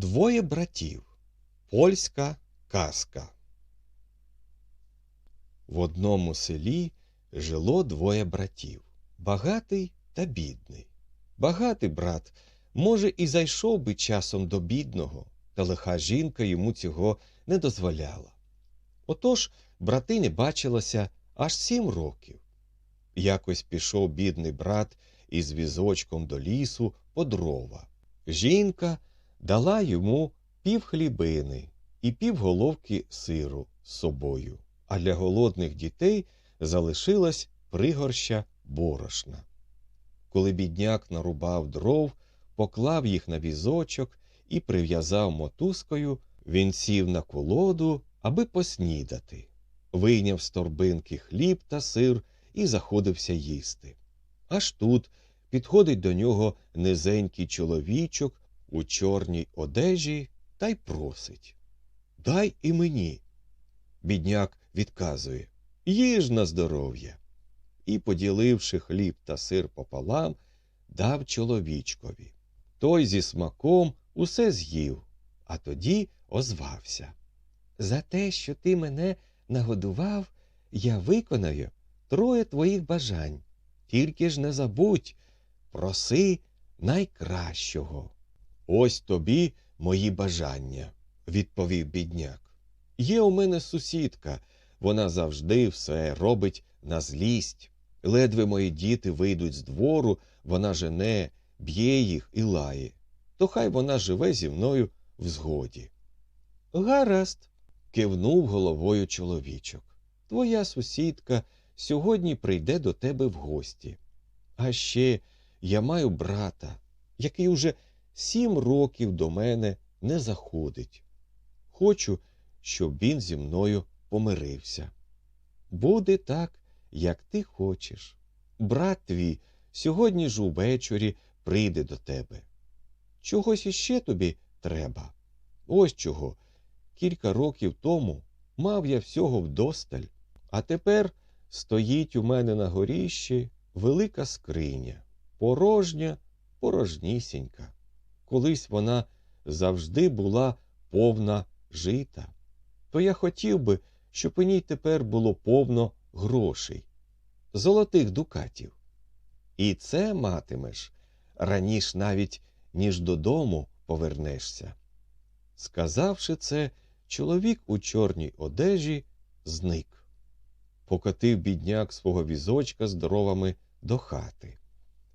Двоє братів. Польська казка. В одному селі жило двоє братів багатий та бідний. Багатий брат, може, і зайшов би часом до бідного, та лиха жінка йому цього не дозволяла. Отож брати не бачилося аж сім років. Якось пішов бідний брат із візочком до лісу по дрова. Жінка дала йому пів хлібини і пів головки сиру з собою, а для голодних дітей залишилась пригорща борошна. Коли бідняк нарубав дров, поклав їх на візочок і прив'язав мотузкою, він сів на колоду, аби поснідати, вийняв з торбинки хліб та сир і заходився їсти. Аж тут підходить до нього низенький чоловічок у чорній одежі та й просить Дай і мені. Бідняк відказує Їж на здоров'я. І, поділивши хліб та сир пополам, дав чоловічкові. Той зі смаком усе з'їв, а тоді озвався. За те, що ти мене нагодував, я виконаю троє твоїх бажань. Тільки ж не забудь, проси найкращого. Ось тобі мої бажання, відповів бідняк. Є у мене сусідка, вона завжди все робить на злість. Ледве мої діти вийдуть з двору, вона жене, б'є їх і лає. То хай вона живе зі мною в згоді. Гаразд, кивнув головою чоловічок. Твоя сусідка сьогодні прийде до тебе в гості. А ще я маю брата, який уже сім років до мене не заходить. Хочу, щоб він зі мною помирився. Буде так, як ти хочеш. Брат твій сьогодні ж увечері прийде до тебе. Чогось іще тобі треба. Ось чого. Кілька років тому мав я всього вдосталь, а тепер стоїть у мене на горіщі велика скриня, порожня, порожнісінька. Колись вона завжди була повна жита. То я хотів би, щоб у ній тепер було повно грошей, золотих дукатів. І це матимеш раніш навіть, ніж додому повернешся. Сказавши це, чоловік у чорній одежі зник. Покотив бідняк свого візочка з дровами до хати.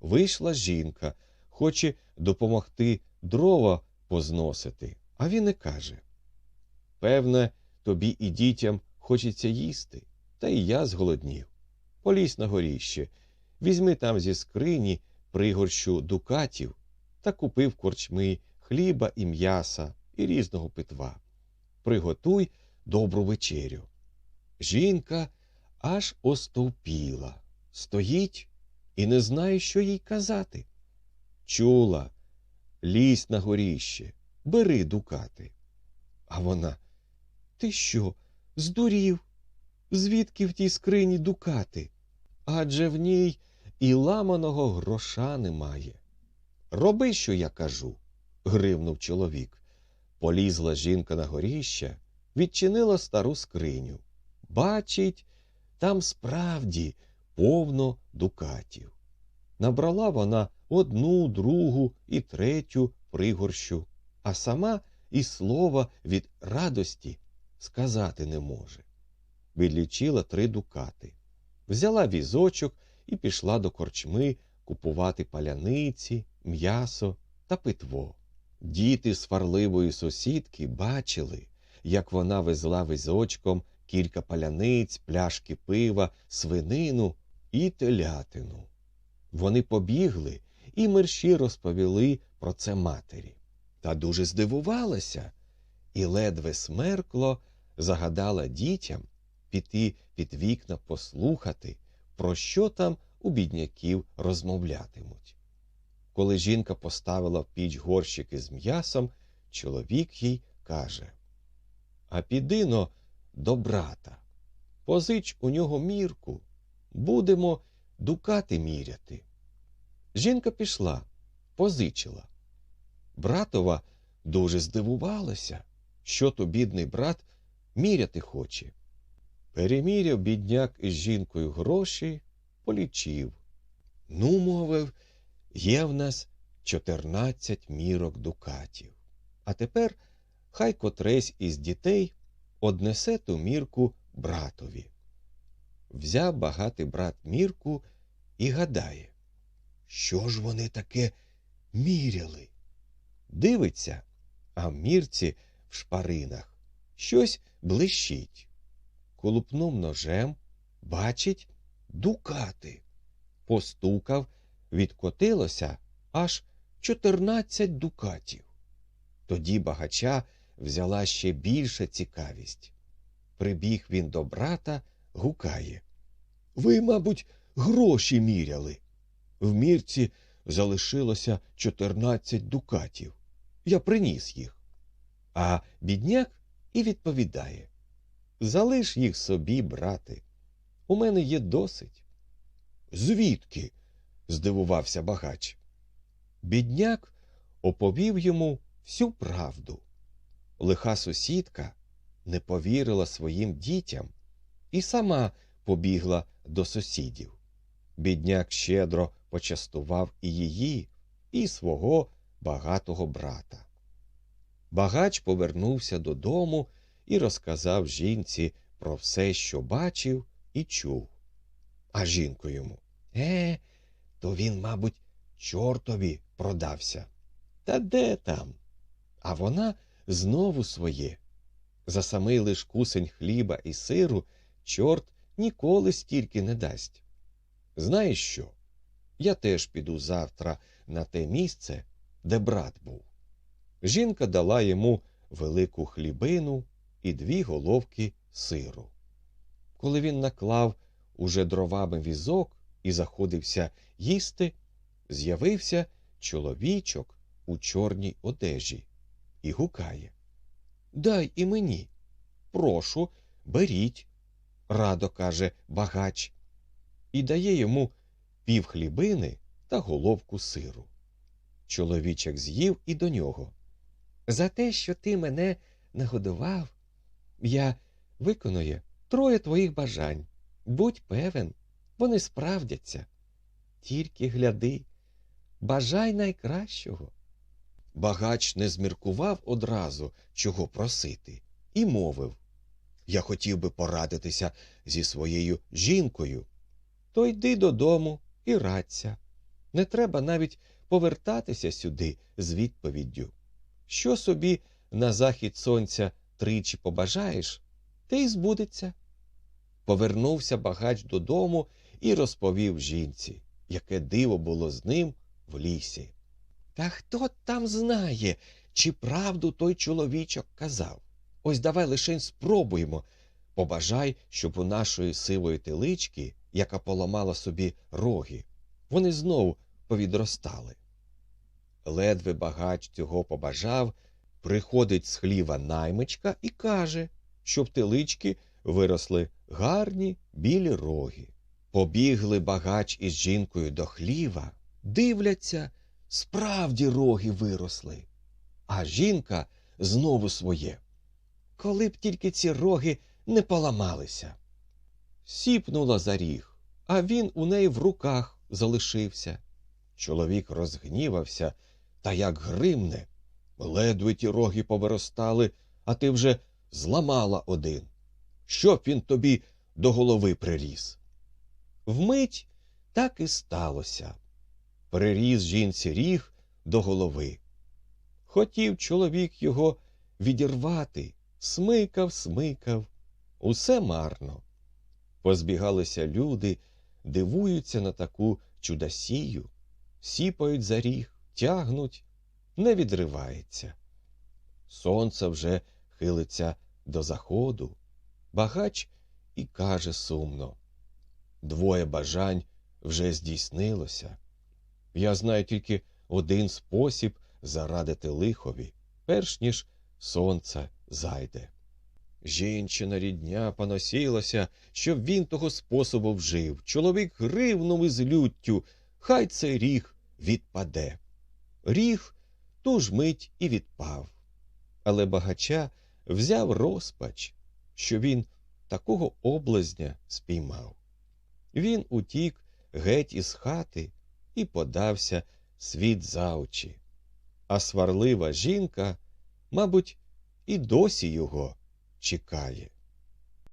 Вийшла жінка, хоче допомогти дрова позносити, а він і каже Певне, тобі і дітям хочеться їсти, та й я зголоднів. Полізь на горіще, візьми там зі скрині пригорщу дукатів та купив корчми хліба і м'яса і різного питва. Приготуй добру вечерю. Жінка аж остовпіла, стоїть і не знає, що їй казати. Чула, лізь на горіще, бери дукати. А вона Ти що, здурів? Звідки в тій скрині дукати? Адже в ній і ламаного гроша немає. Роби, що я кажу, гривнув чоловік. Полізла жінка на горіще, відчинила стару скриню. Бачить, там справді повно дукатів. Набрала вона одну, другу і третю пригорщу, а сама і слова від радості сказати не може. Відлічила три дукати, взяла візочок і пішла до корчми купувати паляниці, м'ясо та питво. Діти сварливої сусідки бачили, як вона везла візочком кілька паляниць, пляшки пива, свинину і телятину. Вони побігли і мерщі розповіли про це матері. Та дуже здивувалася і ледве смеркло загадала дітям піти під вікна послухати, про що там у бідняків розмовлятимуть. Коли жінка поставила в піч горщики з м'ясом, чоловік їй каже А піди но до брата, позич у нього мірку, будемо дукати міряти. Жінка пішла, позичила. Братова дуже здивувалася, що то бідний брат міряти хоче. Переміряв бідняк із жінкою гроші, полічив. Ну, мовив, є в нас чотирнадцять мірок дукатів. А тепер хай котресь із дітей однесе ту мірку братові. Взяв багатий брат мірку і гадає, що ж вони таке міряли? Дивиться, а в мірці в шпаринах щось блищить. Колупнув ножем, бачить дукати. Постукав, відкотилося аж чотирнадцять дукатів. Тоді багача взяла ще більша цікавість. Прибіг він до брата, гукає. Ви, мабуть, гроші міряли. В мірці залишилося чотирнадцять дукатів. Я приніс їх. А бідняк і відповідає Залиш їх собі, брате. У мене є досить. Звідки? здивувався багач. Бідняк оповів йому всю правду. Лиха сусідка не повірила своїм дітям і сама побігла до сусідів. Бідняк щедро почастував і її, і свого багатого брата. Багач повернувся додому і розказав жінці про все, що бачив і чув. А жінку йому Е, то він, мабуть, чортові продався. Та де там? А вона знову своє. За самий лиш кусень хліба і сиру чорт ніколи стільки не дасть. Знаєш що? Я теж піду завтра на те місце, де брат був. Жінка дала йому велику хлібину і дві головки сиру. Коли він наклав уже дровами візок і заходився їсти, з'явився чоловічок у чорній одежі і гукає Дай і мені. Прошу, беріть, радо каже багач, і дає йому пів хлібини та головку сиру. Чоловічок з'їв і до нього. За те, що ти мене нагодував, я виконую троє твоїх бажань. Будь певен, вони справдяться. Тільки гляди, бажай найкращого. Багач не зміркував одразу, чого просити, і мовив Я хотів би порадитися зі своєю жінкою. То йди додому і радься. Не треба навіть повертатися сюди з відповіддю. Що собі на захід сонця тричі побажаєш, те й збудеться. Повернувся багач додому і розповів жінці, яке диво було з ним в лісі. Та хто там знає, чи правду той чоловічок казав? Ось давай лишень спробуємо. Побажай, щоб у нашої сивої телички, яка поламала собі роги, вони знову повідростали. Ледве багач цього побажав, приходить з хліва наймичка і каже, щоб телички виросли гарні білі роги. Побігли багач із жінкою до хліва, дивляться, справді роги виросли. А жінка знову своє. Коли б тільки ці роги не поламалися. Сіпнула за ріг, а він у неї в руках залишився. Чоловік розгнівався та як гримне. Ледве ті роги повиростали, а ти вже зламала один. Щоб він тобі до голови приріс. Вмить так і сталося. Приріс жінці ріг до голови. Хотів чоловік його відірвати, смикав, смикав, усе марно. Позбігалися люди, дивуються на таку чудосію, сіпають за ріг, тягнуть, не відривається. Сонце вже хилиться до заходу, багач і каже сумно. Двоє бажань вже здійснилося. Я знаю тільки один спосіб зарадити лихові, перш ніж сонце зайде. Жінчина рідня поносілася, щоб він того способу вжив. Чоловік гривнув із люттю, хай цей ріг відпаде. Ріг ту ж мить і відпав. Але багача взяв розпач, що він такого облазня спіймав. Він утік геть із хати і подався світ за очі. А сварлива жінка, мабуть, і досі його чекає.